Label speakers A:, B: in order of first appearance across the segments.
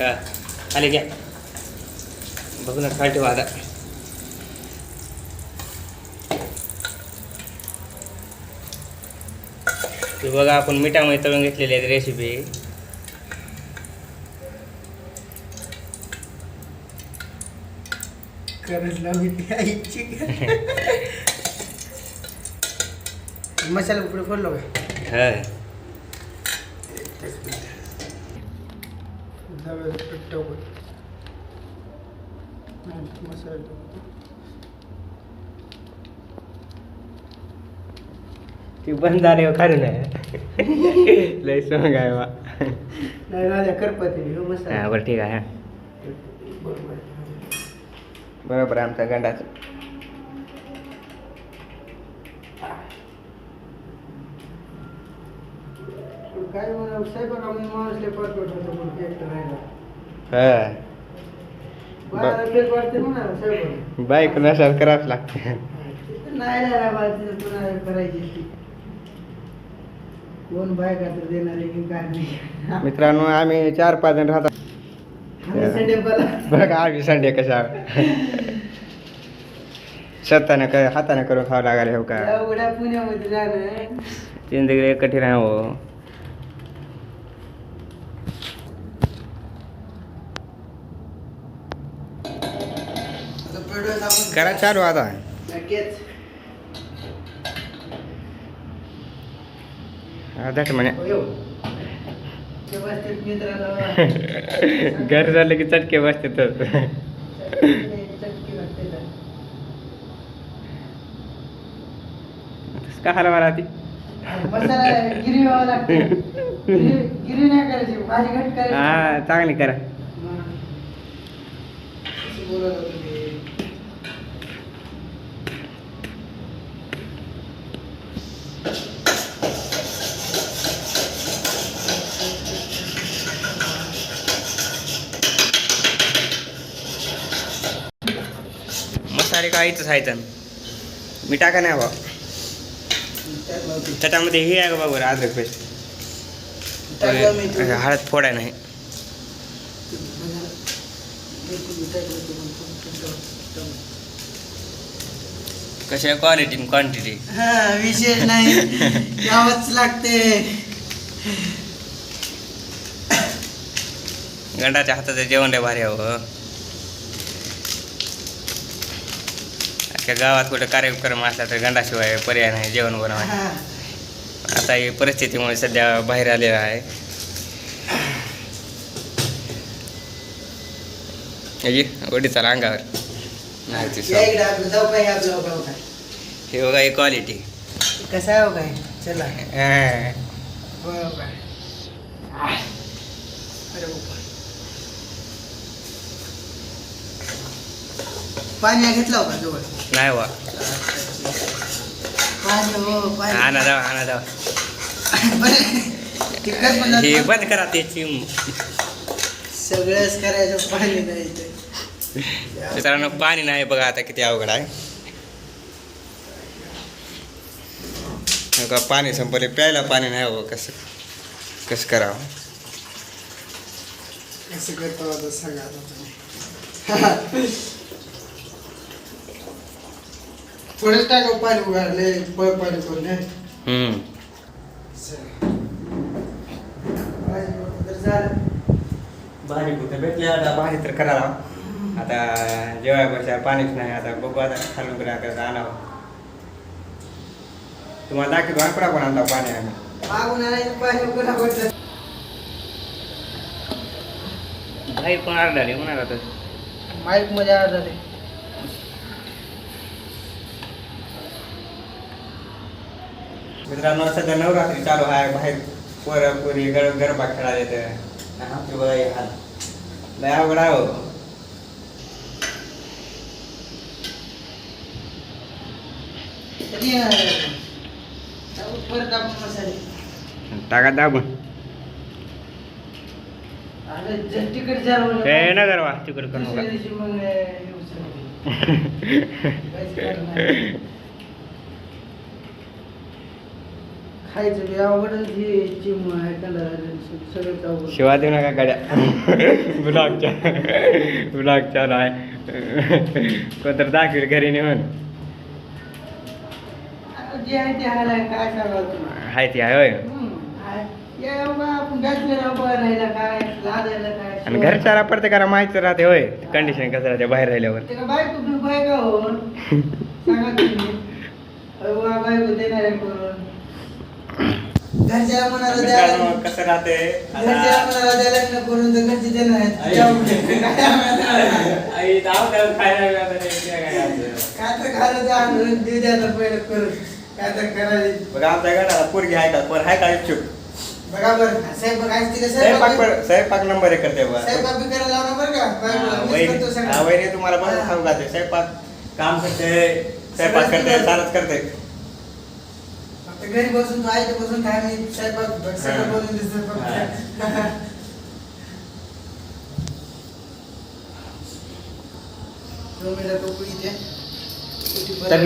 A: हा खाली घ्या. बघू ना खाली ठेवा आता. हे बघा आपण मिठामध्ये तळून घेतलेली आहे रेसिपी
B: मसाला पुढे फोडलो का?
A: हा.
B: दव्याचं पीठ टाकू नाही, मसाला टाकू.
A: ती बंद झाले खाली नाही लय सोंग आहे बा.
B: नाही राजा करपती हो मसाला.
A: हा बरं ठीक आहे हा.
B: बरोबर
A: बरोबर आहे आमचा गंडाचं.
B: होतो म्हणून एकटं
A: हा.
B: म्हणा स्वयंपाक
A: बाईक नसाल करावंच लागते.
B: नाही राहिला बाळा तिथं पुन्हा करायची ती. कोण बायका तर देणार आहे की काय नाही
A: मित्रांनो आम्ही चार पाच जण राहतात
B: आम्ही संडे बोला
A: बघा आम्ही संडे कशा स्वतःनं काय हाताने करून खावं लागले हो का?
B: एवढ्या पुण्यामध्ये जाणं
A: जिंदगी कठीण आहे हो
B: आता product आपण
A: करा चालू आता हा, धट म्हणे.
B: हो,
A: घर झालं की चटके बसते तर. का हला मला ती हा चांगली करा. काहीच आहे तर मी टाका नाही बा
B: त्यात लावते.
A: त्याच्यामध्ये हे आहे का बघ अद्रक पेस्ट. हळद फोडाय नाही कशा क्वालिटी क्वांटिटी
B: हा विशेष नाही. यावंच लागते.
A: गंडाच्या हाताचं जेवण लय भारी हवं अख्ख्या गावात कुठे कार्यक्रम असला तर गंडाशिवाय पर्याय नाही जेवण बनवाय
B: हा.
A: आता ही परिस्थितीमुळे सध्या बाहेर आलेला आहे. हे ओढी चला अंगावर हे बघा ही क्वालिटी
B: कसं आहे हो काय चला
A: हा.
B: बरोबर अरे बाबा. पाणी घेतलं का जवळ.
A: नाही वा.
B: पाणी हो पाणी
A: आणा जावा आणा जावा. हे. बंद करा ते चिम.
B: सगळंच करायचं पाणी नाही.
A: मित्रांनो पाणी नाही बघा आता किती अवघड आहे. का पाणी संपले. प्यायला पाणी नाही हो कसं कसं करावं?
B: कसं करतो सांगा आता तुम्ही. थोडंच टाका पाणी उगारले पळ पाणी करून हे. भाजी
A: कुठे भेटली आता भाजी तर करावं आता पाणीच नाही आता बघू आता खालून कसं आणावं. तुम्हाला दाखवतो आकडा पण आणता पाणी आम्ही?
B: पाणी
A: अर्धा म्हणाला तर
B: माईकमध्ये आढळले
A: मित्रांनो सध्या नवरात्री चालू आहे. बाहेर पोरं पोरी गर गरबा खेळायला येतं आमची बघा हे हाल. लय अवघड आहे हो. टाका दाबून. हे न तिकडे करू
B: दुसऱ्या
A: नका
B: दिवशी मग येऊ शकतो. काहीच करणार नाही. खायचं बी अवघडच हे चिम आहे कंडाला सगळंच अवघड
A: शिवा देऊ नका गाड्या ब्लॉगच्या ब्लॉगच्या आहे कोणतर दाखवेल घरी नेऊन.
B: आता जे आहे ते काय सांगावं तुम्हाला
A: हाय ती आहे होय.
B: हम्म, आहे. या उगा आपण बॅचलर उभं राहिला काय लाजायला काय
A: आणि प्रत्येकाला माहिती राहते होय. कंडिशन कसं राहते बाहेर राहिल्यावर.
B: ते का बायको बी बायका हो? सांगा तुम्ही. अरे वा बायको देणार आहे करून द्यायला
A: कसं राहते?
B: द्यायला लग्न करून तर घरचे देणार आहेत.
A: आई.
B: त्यामुळे काय आम्हाला-
A: आई
B: तर खायला द्या आणून देऊ द्या आता पहिलं करून. काय तर करायला
A: बघा आमच्या गडाला पोरगी आहे का? पण आहे का? इच्छुक.
B: बघा बरं. साहेब बघा आज तिला
A: स्वयंपाक
B: साहेब
A: पण- स्वयंपाक नंबर एक करते बघा.
B: साहेब बी करायला लावणार बरं का? बायकोला. मीच
A: वहिनी
B: करतो सगळं.
A: वहिनी तुम्हाला
B: हा.
A: स्वयंपाक काम करते स्वयंपाक करते. सारच करते.
B: घरी बसून तू आईच्या बसून काय मी स्वयंपाक सगळं
A: हा.
B: बनवून देतो फक्त.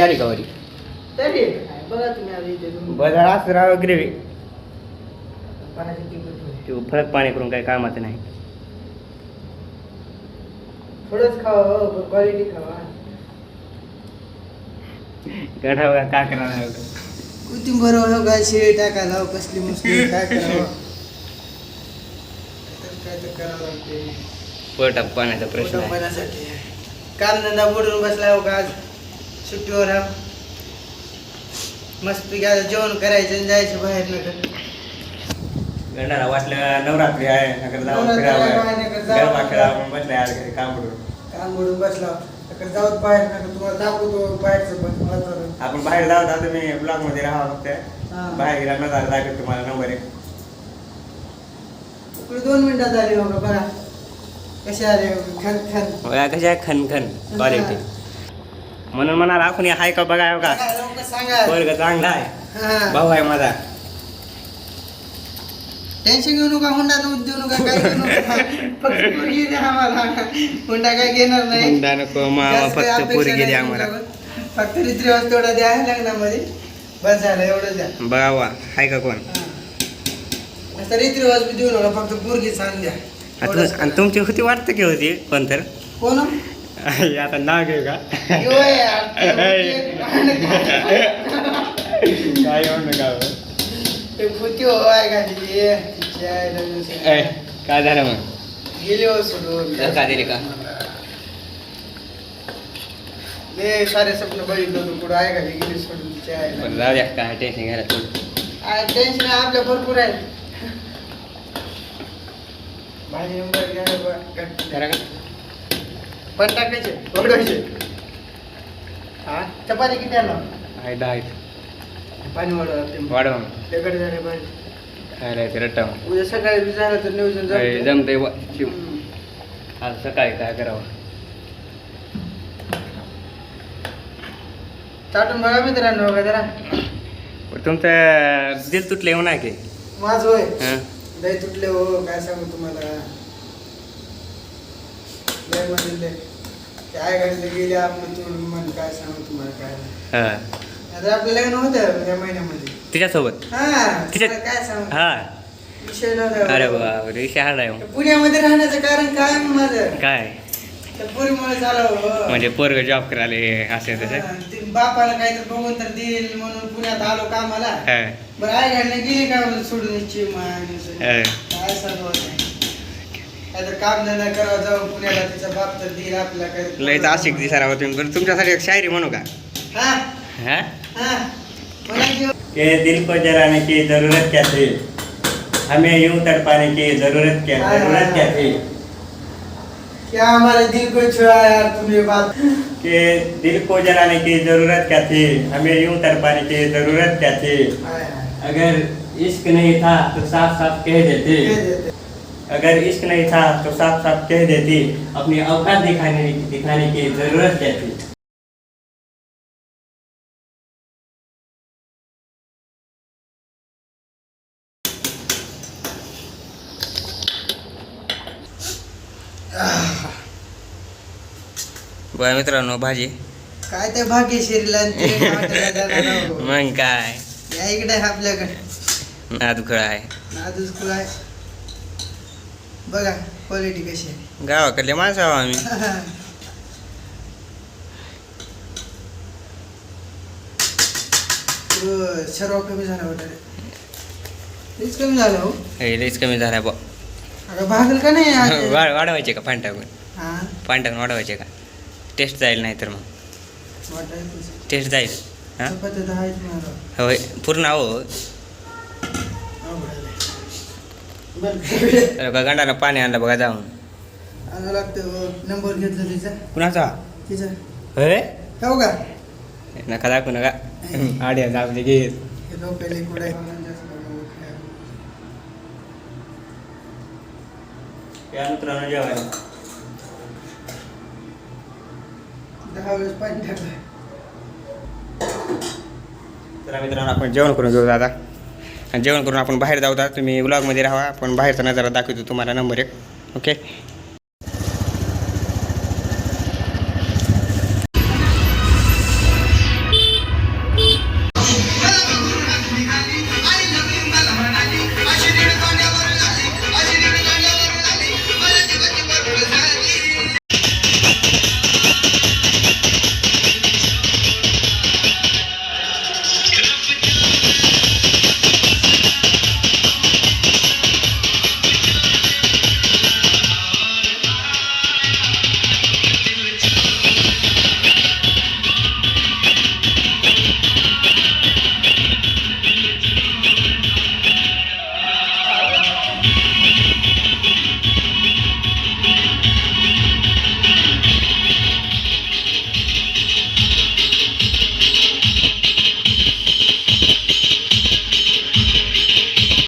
A: आली का वरी?
B: तरी काय, बघा
A: ग्रेव्ही
B: होईल.
A: ते फरक पाणी करून काही कामाचं नाही.
B: थोडंच खावा हो, क्वालिटी खावा.
A: गडा बघा का करणार
B: कृत्रिम बरोबर काय शिळी टाकायला कसली मुसली काय करावं? तर काय तर करावं लागते
A: पोटात पाण्याचा प्रश्न आहे.
B: काल धंदा बुडून बसला हो का आज? सुट्टीवर हा. मस्त पैकी जेवण करायचं आणि जायचं बाहेर नका
A: गंडाला वाटलं नवरात्री आहे नगर जाऊन
B: नवरात्री
A: फिरावं.
B: आहे, नगर जावं.
A: गरबा खेळावं घरी काम करून.
B: काम बुडून बसला. तर जाऊत बाहेर नका तुम्हाला दाखवतो बाहेरचं पण वातावरण.
A: आपण बाहेर जाऊ आता तुम्ही ब्लॉगमध्ये राहा फक्त.
B: हा.
A: बाहेर गेला नजर दाखवत तुम्हाला नंबर एक.
B: इकडे दोन मिनिटात झाली हो का बघा. कसे आले खन खन.
A: बघा कशा खन खन क्वालिटी म्हणून म्हणाल आपण हाय का बघा हो का?
B: सांगा,
A: चांगला आहे.
B: हा.
A: भाऊ आहे माझा.
B: टेन्शन घेऊ नका हुंडा देऊ देऊ नका काय घेऊ नका. फक्त पोरगी द्या आम्हाला. हुंडा काय घेणार नाही.
A: हुंडा नको मामा
B: जास्त
A: फक्त
B: अपेक्षा
A: पोरगी
B: नाही
A: द्या आम्हाला.
B: तुमच्याकडून. फक्त रीतिरिवाज तेवढा द्या लग्नामध्ये. बस झालं एवढं द्या.
A: बघा वा हाय का कोण?
B: हा. आता रीतिरिवाज बी देऊ नका फक्त पोरगी सांग द्या.
A: आणि
B: एवढंच
A: तुम- आणि तुमची होती वाटतं की होती कोण तर?
B: कोण?
A: आता नाव घेऊ का?
B: यो यार, ते
A: काय म्हणू नका हो.
B: ते भूती हो आहे का ती? नुसतं.
A: काय झालं मग?
B: गेली हो सोडून
A: तर का दिली का?
B: सारे स्वप्न बघितलं कुठं आहे का? ती? गेली सोडून तिच्या आईला.
A: जाऊ द्या काय टेन्शन घ्यायला थोडं
B: आ, टेन्शन आपल्या भरपूर आहे भाजी नंबर घ्या बघा, कट.
A: का?
B: पण टाकायचे. वगडायचे हा चपाती किती आणला
A: आहे दहा आहेत.
B: पाणी वाढवा
A: वाढवा.
B: त्याकडे झाले पाहिजे
A: ते रट्टा
B: उद्या सकाळी बी झालं तर नियोजन जमतंय.
A: जमते शिव.
B: हम्म.
A: आज सकाळी काय करावं?
B: चाटून बघा मित्रांनो बघा जरा.
A: तुमचं दिल तुटले येऊ नाही की?
B: माझ होय.
A: हं?
B: लय तुटले हो काय सांगू तुम्हाला. लय म्हणजे लय गाडीला गेले आपलं मन काय सांगू तुम्हाला काय
A: हा.
B: आता आपलं लग्न होतं या महिन्यामध्ये.
A: तिच्यासोबत?
B: हा
A: तिच्या-
B: तुम्हाला काय सांगू?
A: हा.
B: विषय नव्हता
A: अरे बाप हार्ड आहे हो.
B: पुण्यामध्ये राहण्याचं कारण काय मग माझं?
A: काय?
B: त्या पुरीमुळे झालं हो.
A: म्हणजे पोरग जॉब करायला असे तसे?
B: हा, ते बापाला काहीतरी बघून तर देईल म्हणून पुण्यात आलो कामाला.
A: हा.
B: बरं आई घालणे गेली का म्हणून सोडून इच्छी
A: हा.
B: काय सांगू आता? काहीतरी काम धंदा करावं जाऊन पुण्याला तिचा बाप तर देईल आपला काही
A: लयच आशिक दिसायला होती बरं तुमच्यासाठी एक शायरी म्हणू का?
B: हा.
A: हा?
B: हा. मला
A: के दिल को जलाने की ज़रूरत क्या थी? हमें यूँ तड़पाने की ज़रूरत क्या ज़रूरत क्या थी?
B: क्या हमारे दिल को छुआ यार तुमने बात?
A: कि दिल को जलाने की ज़रूरत क्या थी? हमें यूँ तड़पाने की ज़रूरत क्या थी?
B: हाय, हाय.
A: अगर इश्क नहीं था तो साफ़ साफ़ कह देते।
B: कह देते.
A: अगर इश्क नहीं था तो साफ़ साफ़ कह देती। अपनी औकात दिखाने दिखाने की ज़रूरत क्या थी? बरं मित्रांनो भाजी.
B: काय ते जाणार आहो.
A: मग काय?
B: या इकडे आहे आपल्याकडे.
A: नादुखळ आहे.
B: नादूस आहे. बघा क्वालिटी कशी आहे.
A: गावाकडले माणसं आहो आम्ही.
B: सर्व कमी झाला तेच कमी झालं हो.
A: हे लईच कमी झाला बा
B: अगं भागल का नाही
A: वाढवायचे का पाणी टाकून
B: हा?
A: वाढवायचे का? टेस्ट जाईल नाही तर मग. टेस्ट जाईल. हां? होय. पूर्ण हो. बघा गंडाला पाणी आणलं बघा जाऊन.
B: नंबर घेतला तिचा
A: कुणाचा?
B: तिचा
A: होय
B: हो का
A: नका दाखवू नका. आड्या दाखवले घे
B: हे
A: या जेवायला.
B: दहा वेळेस पाणी टाकलं
A: तर मित्रांनो आपण जेवण करून घेऊ दादा. आणि जेवण करून आपण बाहेर जाऊ दा तुम्ही व्लॉगमध्ये राहा आपण बाहेरचा नजारा दाखवतो. तुम्हाला नंबर एक. ओके